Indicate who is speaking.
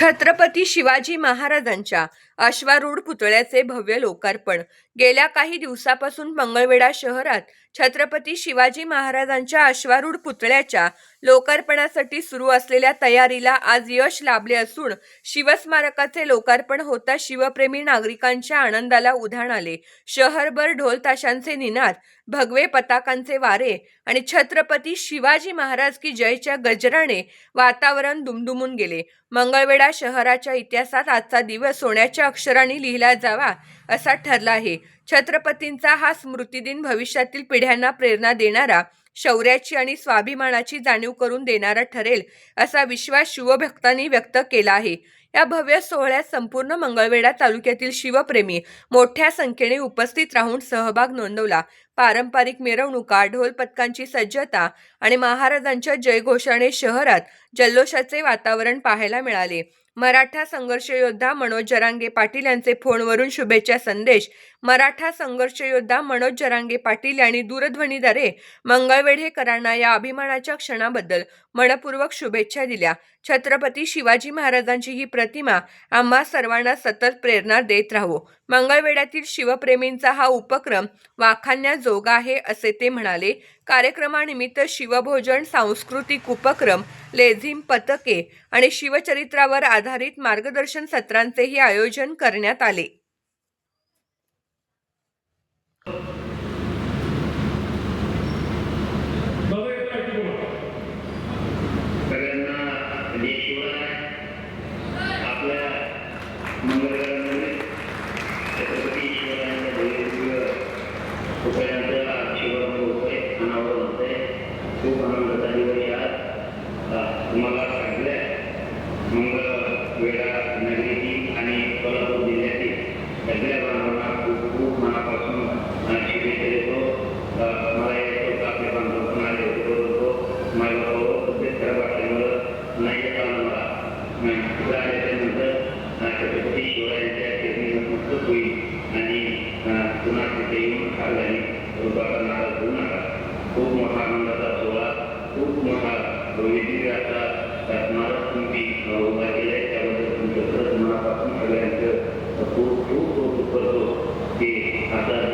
Speaker 1: छत्रपती शिवाजी महाराजांच्या अश्वारूढ पुतळ्याचे भव्य लोकार्पण. गेल्या काही दिवसापासून मंगळवेढा शहरात छत्रपती शिवाजी महाराजांच्या अश्वारूढ पुतळ्याच्या लोकार्पणासाठी सुरू असलेल्या तयारीला आज यश लाभले असून शिवस्मारकाचे लोकार्पण होता शिवप्रेमी नागरिकांच्या आनंदाला उधाण आले. शहरभर ढोलताशांचे निनाद भगवे पताकांचे वारे आणि छत्रपती शिवाजी महाराज की जयच्या गजराने वातावरण दुमदुमून गेले. मंगळवेढा शहराच्या इतिहासात आजचा दिवस सोन्याच्या अक्षरांनी लिहिला जावा असा ठरला आहे. छत्रपतींचा हा स्मृतिदिन भविष्यातील पिढ्यांना प्रेरणा देणारा शौर्याची आणि स्वाभिमानाची जाणीव करून देणारा ठरेल असा विश्वास शिवभक्तांनी व्यक्त केला आहे. या भव्य सोहळ्यात संपूर्ण मंगळवेढा तालुक्यातील शिवप्रेमी मोठ्या संख्येने उपस्थित राहून सहभाग नोंदवला. पारंपरिक मिरवणुका ढोल पथकांची सज्जता आणि महाराजांच्या जयघोषाने शहरात जल्लोषाचे वातावरण पाहायला मिळाले. मराठा संघर्ष योद्धा मनोज जरांगे पाटील यांचे फोनवरून शुभेच्छा संदेश. मराठा संघर्ष योद्धा मनोज जरांगे पाटील यांनी दूरध्वनीद्वारे मंगळवेढेकरांना या अभिमानाच्या क्षणाबद्दल मनपूर्वक शुभेच्छा दिल्या. छत्रपती शिवाजी महाराजांची ही प्रतिमा आम्हा सर्वांना सतत प्रेरणा देत राहू. मंगळवेढ्यातील शिवप्रेमींचा हा उपक्रम वाखाणण्याजोगा आहे असे ते म्हणाले. कार्यक्रमानिमित्त शिवभोजन सांस्कृतिक उपक्रम लेझिम पथके आणि शिवचरित्रावर आधारित मार्गदर्शन सत्रांचेही आयोजन करण्यात आले.
Speaker 2: छत्रपती शिवरायांच्या भव्य पुतळ्यांचा शिवराम होतोय अनावर होतोय खूप आनंदाचा दिवस तुम्हाला सगळ्या मंगळवेढा वेळा आणि खूप मोठा आनंदाचा सोहळा खूप मोठा भव्यदिव्य असा स्मारक तुम्ही उभा केलाय. त्याबद्दल तुमचं खरंच मनापासून सगळ्यांचं खूप खूप कौतुक करतो की आता